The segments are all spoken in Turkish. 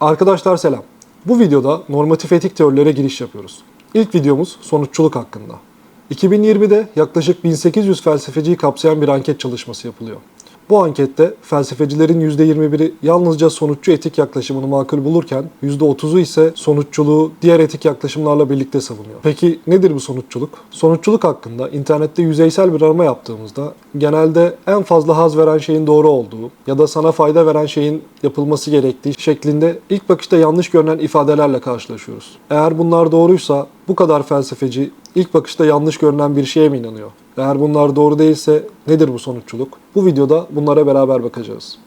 Arkadaşlar selam. Bu videoda normatif etik teorilere giriş yapıyoruz. İlk videomuz sonuççuluk hakkında. 2020'de yaklaşık 1800 felsefeciyi kapsayan bir anket çalışması yapılıyor. Bu ankette felsefecilerin %21'i yalnızca sonuççu etik yaklaşımını makul bulurken %30'u ise sonuççuluğu diğer etik yaklaşımlarla birlikte savunuyor. Peki nedir bu sonuççuluk? Sonuççuluk hakkında internette yüzeysel bir arama yaptığımızda genelde en fazla haz veren şeyin doğru olduğu ya da sana fayda veren şeyin yapılması gerektiği şeklinde ilk bakışta yanlış görünen ifadelerle karşılaşıyoruz. Eğer bunlar doğruysa bu kadar felsefeci ilk bakışta yanlış görünen bir şeye mi inanıyor? Eğer bunlar doğru değilse nedir bu sonuççuluk? Bu videoda bunlara beraber bakacağız.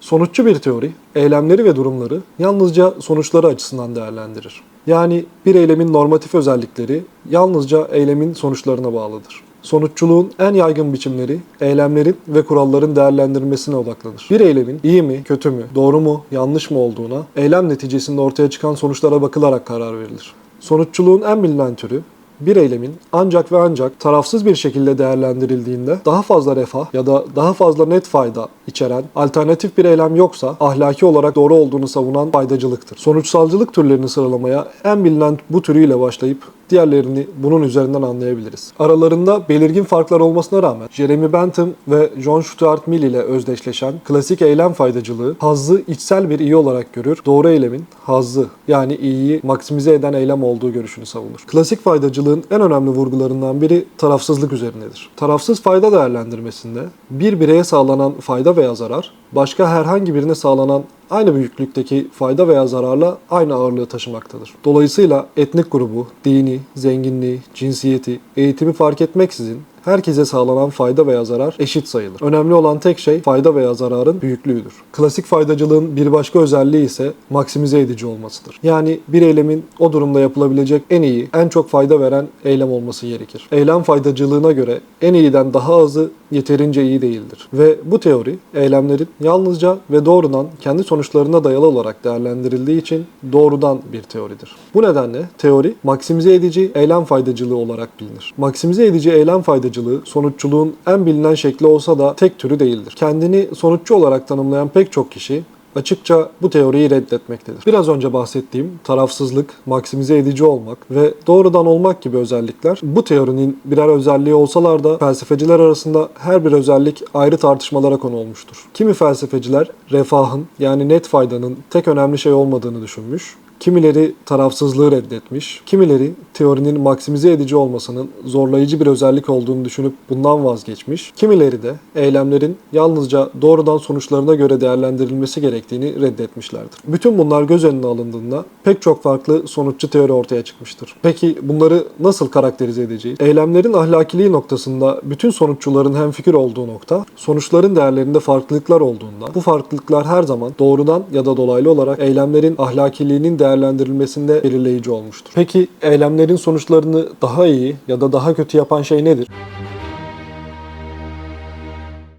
Sonuççu bir teori, eylemleri ve durumları yalnızca sonuçları açısından değerlendirir. Yani bir eylemin normatif özellikleri yalnızca eylemin sonuçlarına bağlıdır. Sonuççuluğun en yaygın biçimleri eylemlerin ve kuralların değerlendirilmesine odaklanır. Bir eylemin iyi mi, kötü mü, doğru mu, yanlış mı olduğuna eylem neticesinde ortaya çıkan sonuçlara bakılarak karar verilir. Sonuççuluğun en bilinen türü bir eylemin ancak ve ancak tarafsız bir şekilde değerlendirildiğinde daha fazla refah ya da daha fazla net fayda içeren alternatif bir eylem yoksa ahlaki olarak doğru olduğunu savunan faydacılıktır. Sonuçsalcılık türlerini sıralamaya en bilinen bu türüyle başlayıp diğerlerini bunun üzerinden anlayabiliriz. Aralarında belirgin farklar olmasına rağmen Jeremy Bentham ve John Stuart Mill ile özdeşleşen klasik eylem faydacılığı hazzı içsel bir iyi olarak görür. Doğru eylemin hazzı yani iyiyi maksimize eden eylem olduğu görüşünü savunur. Klasik faydacılığın en önemli vurgularından biri tarafsızlık üzerinedir. Tarafsız fayda değerlendirmesinde bir bireye sağlanan fayda veya zarar başka herhangi birine sağlanan aynı büyüklükteki fayda veya zararla aynı ağırlığı taşımaktadır. Dolayısıyla etnik grubu, dini, zenginliği, cinsiyeti, eğitimi fark etmeksizin herkese sağlanan fayda veya zarar eşit sayılır. Önemli olan tek şey fayda veya zararın büyüklüğüdür. Klasik faydacılığın bir başka özelliği ise maksimize edici olmasıdır. Yani bir eylemin o durumda yapılabilecek en iyi, en çok fayda veren eylem olması gerekir. Eylem faydacılığına göre en iyiden daha azı yeterince iyi değildir. Ve bu teori eylemlerin yalnızca ve doğrudan kendi sonuçlarına dayalı olarak değerlendirildiği için doğrudan bir teoridir. Bu nedenle teori maksimize edici eylem faydacılığı olarak bilinir. Maksimize edici eylem faydacılığı sonuççuluğun en bilinen şekli olsa da tek türü değildir. Kendini sonuççu olarak tanımlayan pek çok kişi açıkça bu teoriyi reddetmektedir. Biraz önce bahsettiğim tarafsızlık, maksimize edici olmak ve doğrudan olmak gibi özellikler bu teorinin birer özelliği olsalar da felsefeciler arasında her bir özellik ayrı tartışmalara konu olmuştur. Kimi felsefeciler refahın yani net faydanın tek önemli şey olmadığını düşünmüş. Kimileri tarafsızlığı reddetmiş, kimileri teorinin maksimize edici olmasının zorlayıcı bir özellik olduğunu düşünüp bundan vazgeçmiş, kimileri de eylemlerin yalnızca doğrudan sonuçlarına göre değerlendirilmesi gerektiğini reddetmişlerdir. Bütün bunlar göz önüne alındığında pek çok farklı sonuççu teori ortaya çıkmıştır. Peki bunları nasıl karakterize edeceğiz? Eylemlerin ahlakiliği noktasında bütün sonuççuların hemfikir olduğu nokta, sonuçların değerlerinde farklılıklar olduğunda bu farklılıklar her zaman doğrudan ya da dolaylı olarak eylemlerin ahlakiliğinin değerlendirilmesinde belirleyici olmuştur. Peki eylemlerin sonuçlarını daha iyi ya da daha kötü yapan şey nedir?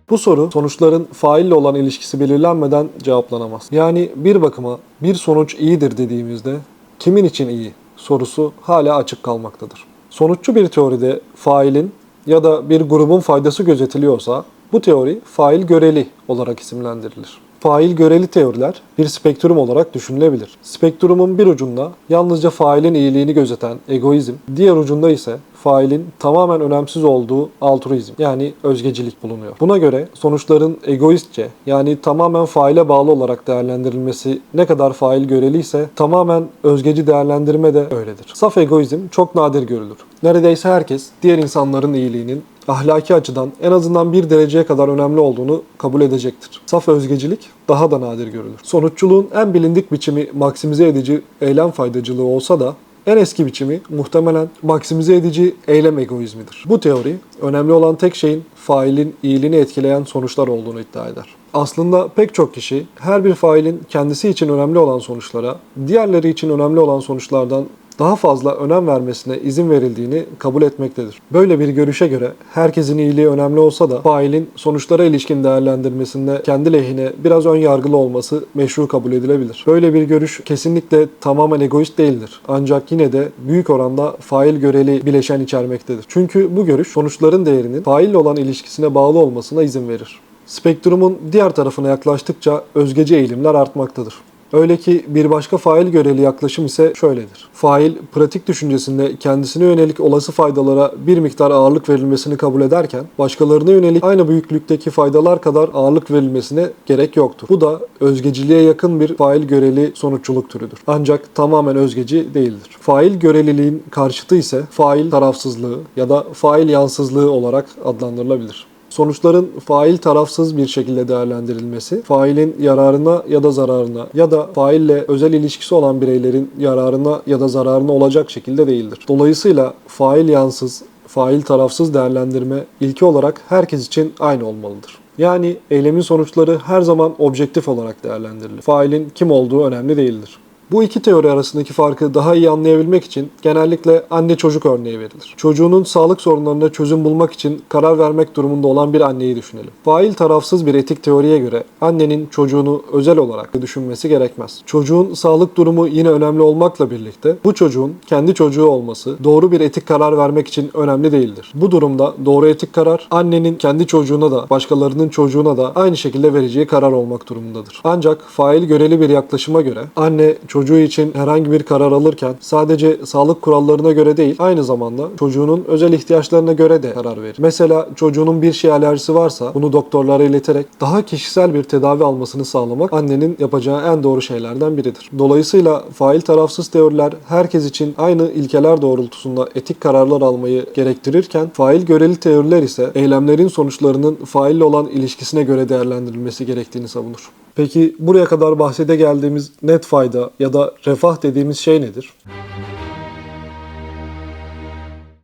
Bu soru sonuçların faille olan ilişkisi belirlenmeden cevaplanamaz. Yani bir bakıma bir sonuç iyidir dediğimizde kimin için iyi sorusu hala açık kalmaktadır. Sonuççu bir teoride failin ya da bir grubun faydası gözetiliyorsa bu teori fail göreli olarak isimlendirilir. Fail göreli teoriler bir spektrum olarak düşünülebilir. Spektrumun bir ucunda yalnızca failin iyiliğini gözeten egoizm, diğer ucunda ise failin tamamen önemsiz olduğu altruizm yani özgecilik bulunuyor. Buna göre sonuçların egoistçe yani tamamen faile bağlı olarak değerlendirilmesi ne kadar fail göreli ise tamamen özgeci değerlendirme de öyledir. Saf egoizm çok nadir görülür. Neredeyse herkes diğer insanların iyiliğinin ahlaki açıdan en azından bir dereceye kadar önemli olduğunu kabul edecektir. Saf özgecilik daha da nadir görülür. Sonuççuluğun en bilindik biçimi maksimize edici eylem faydacılığı olsa da en eski biçimi muhtemelen maksimize edici eylem egoizmidir. Bu teori önemli olan tek şeyin failin iyiliğini etkileyen sonuçlar olduğunu iddia eder. Aslında pek çok kişi her bir failin kendisi için önemli olan sonuçlara, diğerleri için önemli olan sonuçlardan daha fazla önem vermesine izin verildiğini kabul etmektedir. Böyle bir görüşe göre herkesin iyiliği önemli olsa da failin sonuçlara ilişkin değerlendirmesinde kendi lehine biraz ön yargılı olması meşru kabul edilebilir. Böyle bir görüş kesinlikle tamamen egoist değildir. Ancak yine de büyük oranda fail göreli bileşen içermektedir. Çünkü bu görüş sonuçların değerinin faille olan ilişkisine bağlı olmasına izin verir. Spektrumun diğer tarafına yaklaştıkça özgeci eğilimler artmaktadır. Öyle ki bir başka fail göreli yaklaşım ise şöyledir. Fail, pratik düşüncesinde kendisine yönelik olası faydalara bir miktar ağırlık verilmesini kabul ederken, başkalarına yönelik aynı büyüklükteki faydalar kadar ağırlık verilmesine gerek yoktur. Bu da özgeciliğe yakın bir fail göreli sonuççuluk türüdür. Ancak tamamen özgeci değildir. Fail göreliliğin karşıtı ise fail tarafsızlığı ya da fail yansızlığı olarak adlandırılabilir. Sonuçların fail tarafsız bir şekilde değerlendirilmesi, failin yararına ya da zararına ya da faille özel ilişkisi olan bireylerin yararına ya da zararına olacak şekilde değildir. Dolayısıyla fail yansız, fail tarafsız değerlendirme ilki olarak herkes için aynı olmalıdır. Yani eylemin sonuçları her zaman objektif olarak değerlendirilir. Failin kim olduğu önemli değildir. Bu iki teori arasındaki farkı daha iyi anlayabilmek için genellikle anne çocuk örneği verilir. Çocuğunun sağlık sorunlarına çözüm bulmak için karar vermek durumunda olan bir anneyi düşünelim. Fail tarafsız bir etik teoriye göre annenin çocuğunu özel olarak düşünmesi gerekmez. Çocuğun sağlık durumu yine önemli olmakla birlikte bu çocuğun kendi çocuğu olması doğru bir etik karar vermek için önemli değildir. Bu durumda doğru etik karar annenin kendi çocuğuna da başkalarının çocuğuna da aynı şekilde vereceği karar olmak durumundadır. Ancak fail göreli bir yaklaşıma göre anne çocuğu için herhangi bir karar alırken sadece sağlık kurallarına göre değil aynı zamanda çocuğunun özel ihtiyaçlarına göre de karar verir. Mesela çocuğunun bir şey alerjisi varsa bunu doktorlara ileterek daha kişisel bir tedavi almasını sağlamak annenin yapacağı en doğru şeylerden biridir. Dolayısıyla fail tarafsız teoriler herkes için aynı ilkeler doğrultusunda etik kararlar almayı gerektirirken fail göreli teoriler ise eylemlerin sonuçlarının faille olan ilişkisine göre değerlendirilmesi gerektiğini savunur. Peki buraya kadar bahsede geldiğimiz net fayda ya da refah dediğimiz şey nedir?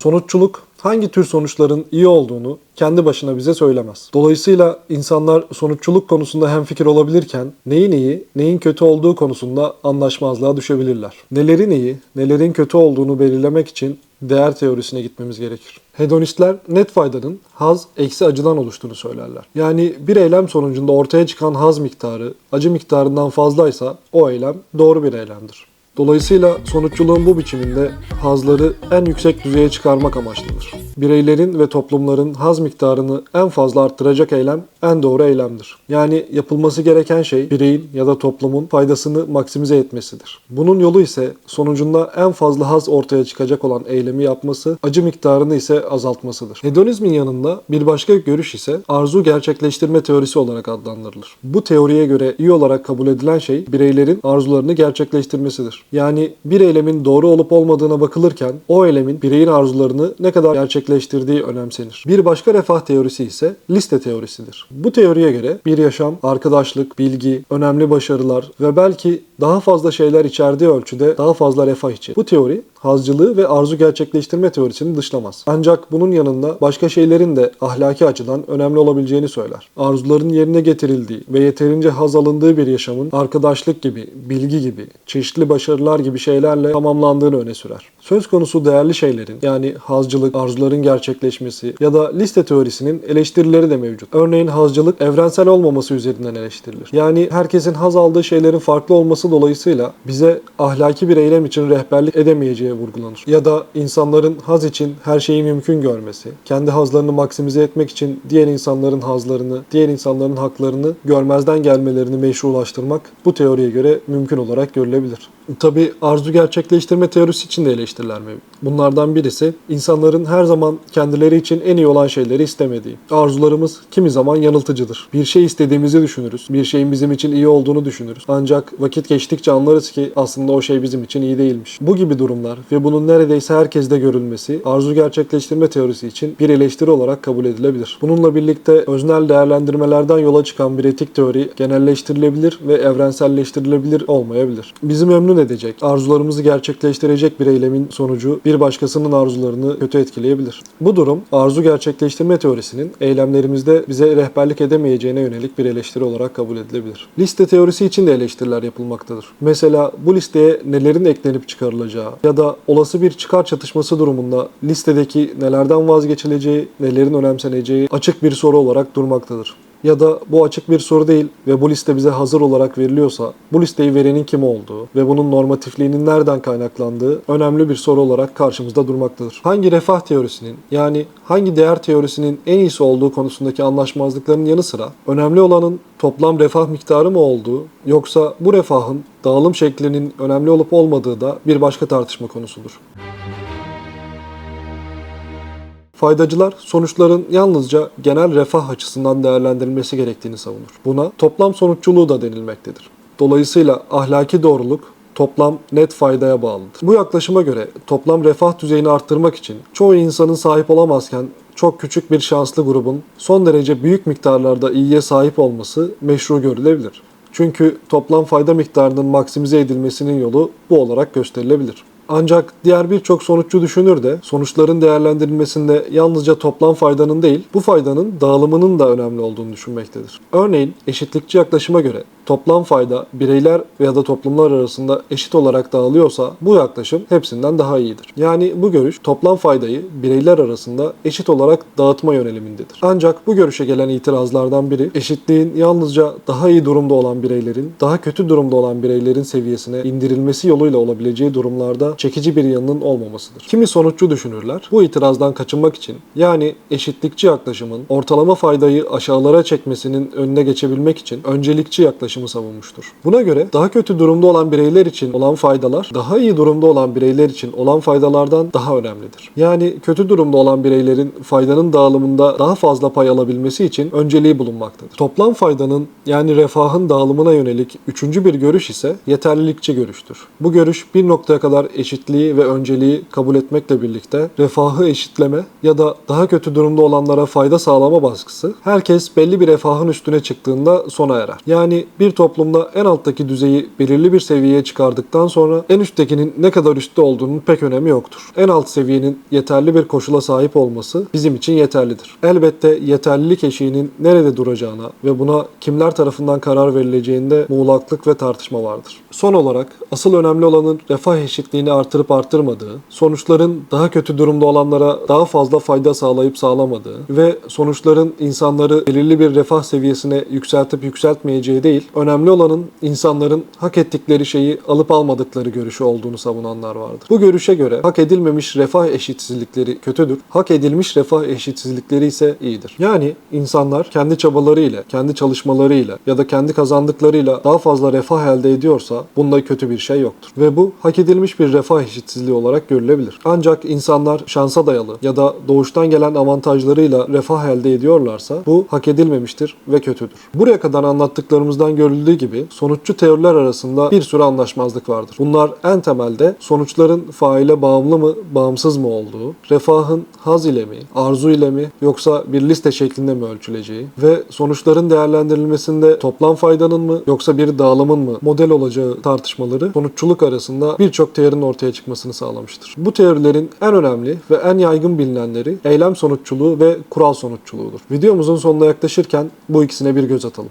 Sonuççuluk hangi tür sonuçların iyi olduğunu kendi başına bize söylemez. Dolayısıyla insanlar sonuççuluk konusunda hemfikir olabilirken neyin iyi, neyin kötü olduğu konusunda anlaşmazlığa düşebilirler. Nelerin iyi, nelerin kötü olduğunu belirlemek için değer teorisine gitmemiz gerekir. Hedonistler net faydanın haz eksi acıdan oluştuğunu söylerler. Yani bir eylem sonucunda ortaya çıkan haz miktarı acı miktarından fazlaysa o eylem doğru bir eylemdir. Dolayısıyla sonuççuluğun bu biçiminde hazları en yüksek düzeye çıkarmak amaçlıdır. Bireylerin ve toplumların haz miktarını en fazla arttıracak eylem en doğru eylemdir. Yani yapılması gereken şey bireyin ya da toplumun faydasını maksimize etmesidir. Bunun yolu ise sonucunda en fazla haz ortaya çıkacak olan eylemi yapması, acı miktarını ise azaltmasıdır. Hedonizmin yanında bir başka görüş ise arzu gerçekleştirme teorisi olarak adlandırılır. Bu teoriye göre iyi olarak kabul edilen şey bireylerin arzularını gerçekleştirmesidir. Yani bir eylemin doğru olup olmadığına bakılırken o eylemin bireyin arzularını ne kadar gerçekleştirdiği önemsenir. Bir başka refah teorisi ise liste teorisidir. Bu teoriye göre bir yaşam, arkadaşlık, bilgi, önemli başarılar ve belki daha fazla şeyler içerdiği ölçüde daha fazla refah içerir. Bu teori hazcılığı ve arzu gerçekleştirme teorisini dışlamaz. Ancak bunun yanında başka şeylerin de ahlaki açıdan önemli olabileceğini söyler. Arzuların yerine getirildiği ve yeterince haz alındığı bir yaşamın arkadaşlık gibi, bilgi gibi, çeşitli başarılar gibi şeylerle tamamlandığını öne sürer. Söz konusu değerli şeylerin yani hazcılık, arzuların gerçekleşmesi ya da liste teorisinin eleştirileri de mevcut. Örneğin hazcılık evrensel olmaması üzerinden eleştirilir. Yani herkesin haz aldığı şeylerin farklı olması dolayısıyla bize ahlaki bir eylem için rehberlik edemeyeceği vurgulanır. Ya da insanların haz için her şeyi mümkün görmesi, kendi hazlarını maksimize etmek için diğer insanların hazlarını, diğer insanların haklarını görmezden gelmelerini meşrulaştırmak bu teoriye göre mümkün olarak görülebilir. Tabi arzu gerçekleştirme teorisi için de eleştiriler mevcut. Bunlardan birisi insanların her zaman kendileri için en iyi olan şeyleri istemediği. Arzularımız kimi zaman yanıltıcıdır. Bir şey istediğimizi düşünürüz. Bir şeyin bizim için iyi olduğunu düşünürüz. Ancak vakit geçtikçe anlarız ki aslında o şey bizim için iyi değilmiş. Bu gibi durumlar ve bunun neredeyse herkeste görülmesi arzu gerçekleştirme teorisi için bir eleştiri olarak kabul edilebilir. Bununla birlikte öznel değerlendirmelerden yola çıkan bir etik teori genelleştirilebilir ve evrenselleştirilebilir olmayabilir. Bizi memnun tatmin edecek, arzularımızı gerçekleştirecek bir eylemin sonucu bir başkasının arzularını kötü etkileyebilir. Bu durum arzu gerçekleştirme teorisinin eylemlerimizde bize rehberlik edemeyeceğine yönelik bir eleştiri olarak kabul edilebilir. Liste teorisi için de eleştiriler yapılmaktadır. Mesela bu listeye nelerin eklenip çıkarılacağı ya da olası bir çıkar çatışması durumunda listedeki nelerden vazgeçileceği, nelerin önemseneceği açık bir soru olarak durmaktadır ya da bu açık bir soru değil ve bu liste bize hazır olarak veriliyorsa bu listeyi verenin kim olduğu ve bunun normatifliğinin nereden kaynaklandığı önemli bir soru olarak karşımızda durmaktadır. Hangi refah teorisinin yani hangi değer teorisinin en iyisi olduğu konusundaki anlaşmazlıkların yanı sıra önemli olanın toplam refah miktarı mı olduğu yoksa bu refahın dağılım şeklinin önemli olup olmadığı da bir başka tartışma konusudur. Faydacılar sonuçların yalnızca genel refah açısından değerlendirilmesi gerektiğini savunur. Buna toplam sonuççuluğu da denilmektedir. Dolayısıyla ahlaki doğruluk toplam net faydaya bağlıdır. Bu yaklaşıma göre toplam refah düzeyini arttırmak için çoğu insanın sahip olamazken çok küçük bir şanslı grubun son derece büyük miktarlarda iyiye sahip olması meşru görülebilir. Çünkü toplam fayda miktarının maksimize edilmesinin yolu bu olarak gösterilebilir. Ancak diğer birçok sonuççu düşünür de sonuçların değerlendirilmesinde yalnızca toplam faydanın değil, bu faydanın dağılımının da önemli olduğunu düşünmektedir. Örneğin eşitlikçi yaklaşıma göre toplam fayda bireyler ya da toplumlar arasında eşit olarak dağılıyorsa bu yaklaşım hepsinden daha iyidir. Yani bu görüş toplam faydayı bireyler arasında eşit olarak dağıtma yönelimindedir. Ancak bu görüşe gelen itirazlardan biri eşitliğin yalnızca daha iyi durumda olan bireylerin daha kötü durumda olan bireylerin seviyesine indirilmesi yoluyla olabileceği durumlarda çekici bir yanının olmamasıdır. Kimi sonuççu düşünürler bu itirazdan kaçınmak için yani eşitlikçi yaklaşımın ortalama faydayı aşağılara çekmesinin önüne geçebilmek için öncelikçi yaklaşımı savunmuştur. Buna göre daha kötü durumda olan bireyler için olan faydalar daha iyi durumda olan bireyler için olan faydalardan daha önemlidir. Yani kötü durumda olan bireylerin faydanın dağılımında daha fazla pay alabilmesi için önceliği bulunmaktadır. Toplam faydanın yani refahın dağılımına yönelik üçüncü bir görüş ise yeterlilikçi görüştür. Bu görüş bir noktaya kadar eşitliği ve önceliği kabul etmekle birlikte refahı eşitleme ya da daha kötü durumda olanlara fayda sağlama baskısı herkes belli bir refahın üstüne çıktığında sona erer. Yani bir toplumda en alttaki düzeyi belirli bir seviyeye çıkardıktan sonra en üsttekinin ne kadar üstte olduğunun pek önemi yoktur. En alt seviyenin yeterli bir koşula sahip olması bizim için yeterlidir. Elbette yeterlilik eşiğinin nerede duracağına ve buna kimler tarafından karar verileceğinde muğlaklık ve tartışma vardır. Son olarak asıl önemli olanın refah eşitliğini artırıp arttırmadığı, sonuçların daha kötü durumda olanlara daha fazla fayda sağlayıp sağlamadığı ve sonuçların insanları belirli bir refah seviyesine yükseltip yükseltmeyeceği değil, önemli olanın insanların hak ettikleri şeyi alıp almadıkları görüşü olduğunu savunanlar vardır. Bu görüşe göre hak edilmemiş refah eşitsizlikleri kötüdür, hak edilmiş refah eşitsizlikleri ise iyidir. Yani insanlar kendi çabalarıyla, kendi çalışmalarıyla ya da kendi kazandıklarıyla daha fazla refah elde ediyorsa bunda kötü bir şey yoktur. Ve bu hak edilmiş bir refah eşitsizliği olarak görülebilir. Ancak insanlar şansa dayalı ya da doğuştan gelen avantajlarıyla refah elde ediyorlarsa bu hak edilmemiştir ve kötüdür. Buraya kadar anlattıklarımızdan görüldüğü gibi sonuççu teoriler arasında bir sürü anlaşmazlık vardır. Bunlar en temelde sonuçların faile bağımlı mı, bağımsız mı olduğu, refahın haz ile mi, arzu ile mi yoksa bir liste şeklinde mi ölçüleceği ve sonuçların değerlendirilmesinde toplam faydanın mı yoksa bir dağılımın mı model olacağı tartışmaları sonuççuluk arasında birçok teorinin ortaya çıkmasını sağlamıştır. Bu teorilerin en önemli ve en yaygın bilinenleri eylem sonuççuluğu ve kural sonuççuluğudur. Videomuzun sonuna yaklaşırken bu ikisine bir göz atalım.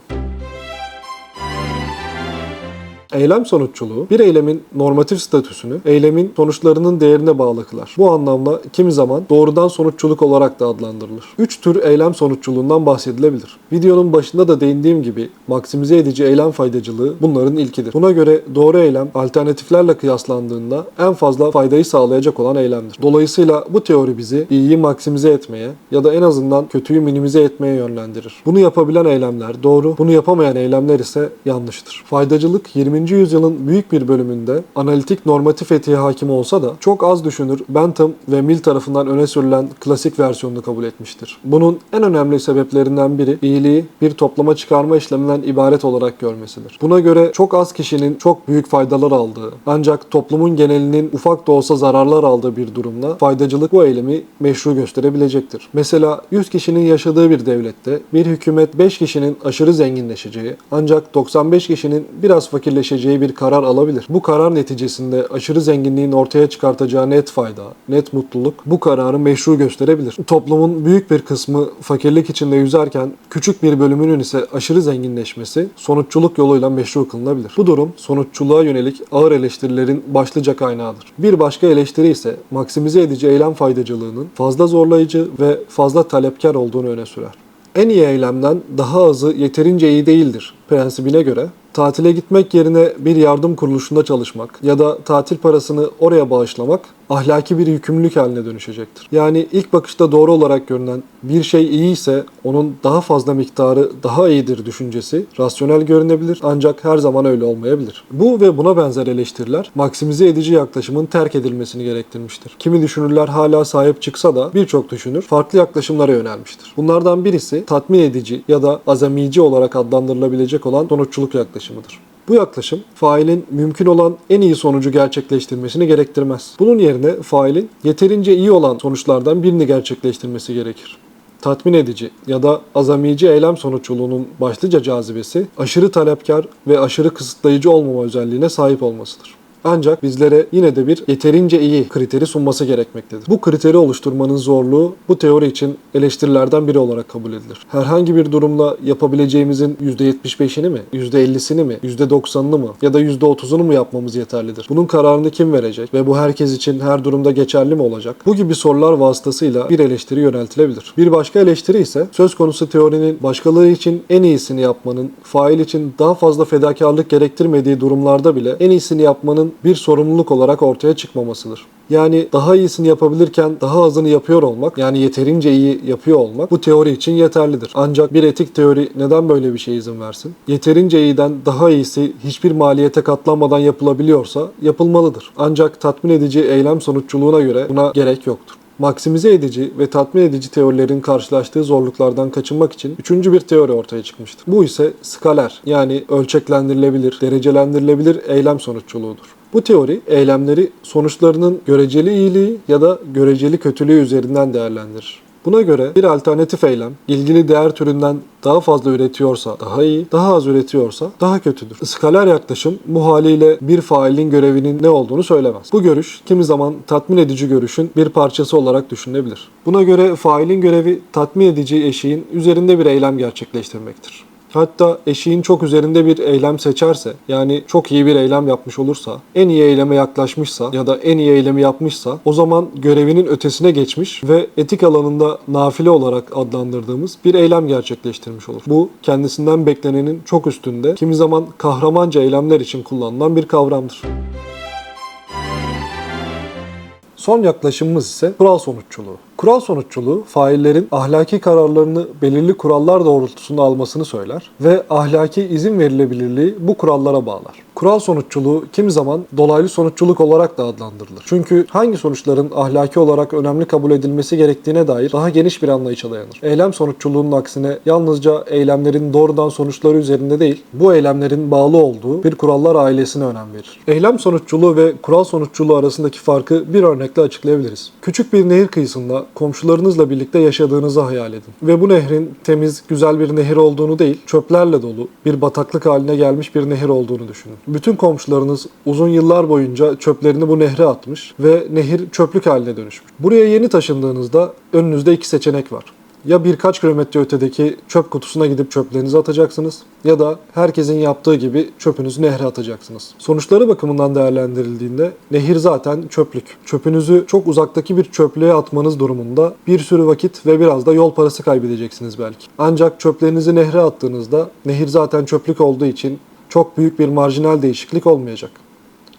Eylem sonuççuluğu bir eylemin normatif statüsünü eylemin sonuçlarının değerine bağlı kılar. Bu anlamda kimi zaman doğrudan sonuççuluk olarak da adlandırılır. Üç tür eylem sonuççuluğundan bahsedilebilir. Videonun başında da değindiğim gibi maksimize edici eylem faydacılığı bunların ilkidir. Buna göre doğru eylem alternatiflerle kıyaslandığında en fazla faydayı sağlayacak olan eylemdir. Dolayısıyla bu teori bizi iyiyi maksimize etmeye ya da en azından kötüyü minimize etmeye yönlendirir. Bunu yapabilen eylemler doğru, bunu yapamayan eylemler ise yanlıştır. Faydacılık 20. yüzyılın büyük bir bölümünde analitik normatif etiğe hakim olsa da çok az düşünür Bentham ve Mill tarafından öne sürülen klasik versiyonunu kabul etmiştir. Bunun en önemli sebeplerinden biri iyiliği bir toplama çıkarma işleminden ibaret olarak görmesidir. Buna göre çok az kişinin çok büyük faydalar aldığı ancak toplumun genelinin ufak da olsa zararlar aldığı bir durumda faydacılık bu eylemi meşru gösterebilecektir. Mesela 100 kişinin yaşadığı bir devlette bir hükümet 5 kişinin aşırı zenginleşeceği ancak 95 kişinin biraz fakirleşeceği erişeceği bir karar alabilir. Bu karar neticesinde aşırı zenginliğin ortaya çıkartacağı net fayda, net mutluluk bu kararı meşru gösterebilir. Toplumun büyük bir kısmı fakirlik içinde yüzerken küçük bir bölümünün ise aşırı zenginleşmesi sonuççuluk yoluyla meşru kılınabilir. Bu durum sonuççuluğa yönelik ağır eleştirilerin başlıca kaynağıdır. Bir başka eleştiri ise maksimize edici eylem faydacılığının fazla zorlayıcı ve fazla talepkar olduğunu öne sürer. En iyi eylemden daha azı yeterince iyi değildir prensibine göre tatile gitmek yerine bir yardım kuruluşunda çalışmak ya da tatil parasını oraya bağışlamak ahlaki bir yükümlülük haline dönüşecektir. Yani ilk bakışta doğru olarak görünen bir şey iyi ise onun daha fazla miktarı daha iyidir düşüncesi rasyonel görünebilir ancak her zaman öyle olmayabilir. Bu ve buna benzer eleştiriler maksimize edici yaklaşımın terk edilmesini gerektirmiştir. Kimi düşünürler hala sahip çıksa da birçok düşünür farklı yaklaşımlara yönelmiştir. Bunlardan birisi tatmin edici ya da azamici olarak adlandırılabilecek olan sonuççuluk yaklaşımıdır. Bu yaklaşım failin mümkün olan en iyi sonucu gerçekleştirmesini gerektirmez. Bunun yerine failin yeterince iyi olan sonuçlardan birini gerçekleştirmesi gerekir. Tatmin edici ya da azamici eylem sonuççuluğunun başlıca cazibesi aşırı talepkar ve aşırı kısıtlayıcı olmama özelliğine sahip olmasıdır. Ancak bizlere yine de bir yeterince iyi kriteri sunması gerekmektedir. Bu kriteri oluşturmanın zorluğu bu teori için eleştirilerden biri olarak kabul edilir. Herhangi bir durumda yapabileceğimizin %75'ini mi, %50'sini mi, %90'ını mı ya da %30'unu mu yapmamız yeterlidir? Bunun kararını kim verecek ve bu herkes için her durumda geçerli mi olacak? Bu gibi sorular vasıtasıyla bir eleştiri yöneltilebilir. Bir başka eleştiri ise söz konusu teorinin başkaları için en iyisini yapmanın, fail için daha fazla fedakarlık gerektirmediği durumlarda bile en iyisini yapmanın bir sorumluluk olarak ortaya çıkmamasıdır. Yani daha iyisini yapabilirken daha azını yapıyor olmak, yani yeterince iyi yapıyor olmak bu teori için yeterlidir. Ancak bir etik teori neden böyle bir şey izin versin? Yeterince iyiden daha iyisi hiçbir maliyete katlanmadan yapılabiliyorsa yapılmalıdır. Ancak tatmin edici eylem sonuççuluğuna göre buna gerek yoktur. Maksimize edici ve tatmin edici teorilerin karşılaştığı zorluklardan kaçınmak için üçüncü bir teori ortaya çıkmıştır. Bu ise skaler yani ölçeklendirilebilir, derecelendirilebilir eylem sonuççuluğudur. Bu teori eylemleri sonuçlarının göreceli iyiliği ya da göreceli kötülüğü üzerinden değerlendirir. Buna göre bir alternatif eylem ilgili değer türünden daha fazla üretiyorsa daha iyi, daha az üretiyorsa daha kötüdür. Skaler yaklaşım bu haliyle bir failin görevinin ne olduğunu söylemez. Bu görüş kimi zaman tatmin edici görüşün bir parçası olarak düşünülebilir. Buna göre failin görevi tatmin edici eşiğin üzerinde bir eylem gerçekleştirmektir. Hatta eşiğin çok üzerinde bir eylem seçerse, yani çok iyi bir eylem yapmış olursa, en iyi eyleme yaklaşmışsa ya da en iyi eylemi yapmışsa o zaman görevinin ötesine geçmiş ve etik alanında nafile olarak adlandırdığımız bir eylem gerçekleştirmiş olur. Bu kendisinden beklenenin çok üstünde, kimi zaman kahramanca eylemler için kullanılan bir kavramdır. Son yaklaşımımız ise kural sonuççuluğu. Kural sonuççuluğu faillerin ahlaki kararlarını belirli kurallar doğrultusunda almasını söyler ve ahlaki izin verilebilirliği bu kurallara bağlar. Kural sonuççuluğu kimi zaman dolaylı sonuççuluk olarak da adlandırılır. Çünkü hangi sonuçların ahlaki olarak önemli kabul edilmesi gerektiğine dair daha geniş bir anlayışa dayanır. Eylem sonuççuluğunun aksine yalnızca eylemlerin doğrudan sonuçları üzerinde değil, bu eylemlerin bağlı olduğu bir kurallar ailesine önem verir. Eylem sonuççuluğu ve kural sonuççuluğu arasındaki farkı bir örnekle açıklayabiliriz. Küçük bir nehir kıyısında komşularınızla birlikte yaşadığınızı hayal edin. Ve bu nehrin temiz, güzel bir nehir olduğunu değil, çöplerle dolu, bir bataklık haline gelmiş bir nehir olduğunu düşünün. Bütün komşularınız uzun yıllar boyunca çöplerini bu nehre atmış ve nehir çöplük haline dönüşmüş. Buraya yeni taşındığınızda önünüzde iki seçenek var. Ya birkaç kilometre ötedeki çöp kutusuna gidip çöplerinizi atacaksınız ya da herkesin yaptığı gibi çöpünüzü nehre atacaksınız. Sonuçları bakımından değerlendirildiğinde nehir zaten çöplük. Çöpünüzü çok uzaktaki bir çöplüğe atmanız durumunda bir sürü vakit ve biraz da yol parası kaybedeceksiniz belki. Ancak çöplerinizi nehre attığınızda nehir zaten çöplük olduğu için çok büyük bir marjinal değişiklik olmayacak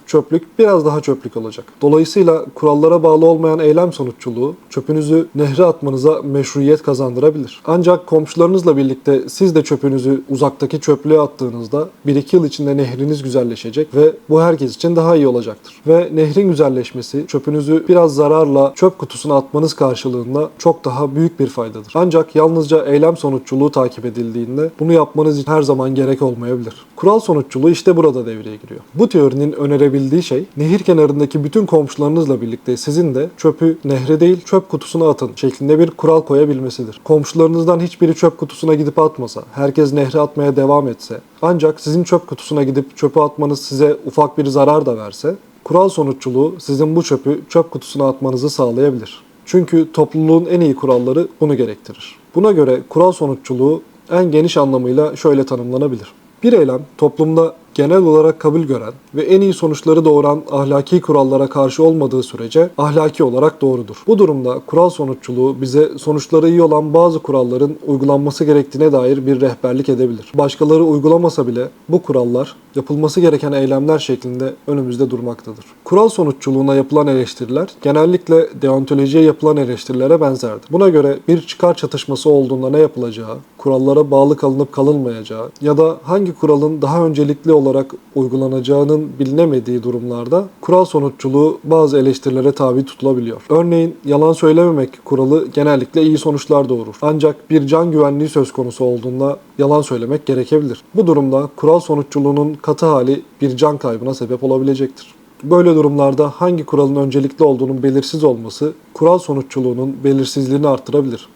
çöplük biraz daha çöplük olacak. Dolayısıyla kurallara bağlı olmayan eylem sonuççuluğu çöpünüzü nehre atmanıza meşruiyet kazandırabilir. Ancak komşularınızla birlikte siz de çöpünüzü uzaktaki çöplüğe attığınızda 1-2 yıl içinde nehriniz güzelleşecek ve bu herkes için daha iyi olacaktır. Ve nehrin güzelleşmesi çöpünüzü biraz zararla çöp kutusuna atmanız karşılığında çok daha büyük bir faydadır. Ancak yalnızca eylem sonuççuluğu takip edildiğinde bunu yapmanız her zaman gerek olmayabilir. Kural sonuççuluğu işte burada devreye giriyor. Bu teorinin önerebileceği edebildiği şey nehir kenarındaki bütün komşularınızla birlikte sizin de çöpü nehre değil çöp kutusuna atın şeklinde bir kural koyabilmesidir. Komşularınızdan hiçbiri çöp kutusuna gidip atmasa, herkes nehre atmaya devam etse, ancak sizin çöp kutusuna gidip çöpü atmanız size ufak bir zarar da verse, kural sonuççuluğu sizin bu çöpü çöp kutusuna atmanızı sağlayabilir. Çünkü topluluğun en iyi kuralları bunu gerektirir. Buna göre kural sonuççuluğu en geniş anlamıyla şöyle tanımlanabilir. Bir eylem toplumda genel olarak kabul gören ve en iyi sonuçları doğuran ahlaki kurallara karşı olmadığı sürece ahlaki olarak doğrudur. Bu durumda kural sonuççuluğu bize sonuçları iyi olan bazı kuralların uygulanması gerektiğine dair bir rehberlik edebilir. Başkaları uygulamasa bile bu kurallar yapılması gereken eylemler şeklinde önümüzde durmaktadır. Kural sonuççuluğuna yapılan eleştiriler genellikle deontolojiye yapılan eleştirilere benzerdir. Buna göre bir çıkar çatışması olduğunda ne yapılacağı, kurallara bağlı kalınıp kalınmayacağı ya da hangi kuralın daha öncelikli olarak uygulanacağının bilinemediği durumlarda kural sonuççuluğu bazı eleştirilere tabi tutulabiliyor. Örneğin yalan söylememek kuralı genellikle iyi sonuçlar doğurur. Ancak bir can güvenliği söz konusu olduğunda yalan söylemek gerekebilir. Bu durumda kural sonuççuluğunun katı hali bir can kaybına sebep olabilecektir. Böyle durumlarda hangi kuralın öncelikli olduğunun belirsiz olması kural sonuççuluğunun belirsizliğini artırabilir.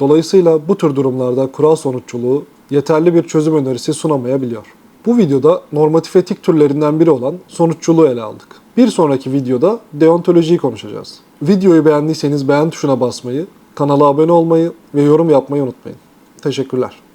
Dolayısıyla bu tür durumlarda kural sonuççuluğu yeterli bir çözüm önerisi sunamayabiliyor. Bu videoda normatif etik türlerinden biri olan sonuççuluğu ele aldık. Bir sonraki videoda deontolojiyi konuşacağız. Videoyu beğendiyseniz beğen tuşuna basmayı, kanala abone olmayı ve yorum yapmayı unutmayın. Teşekkürler.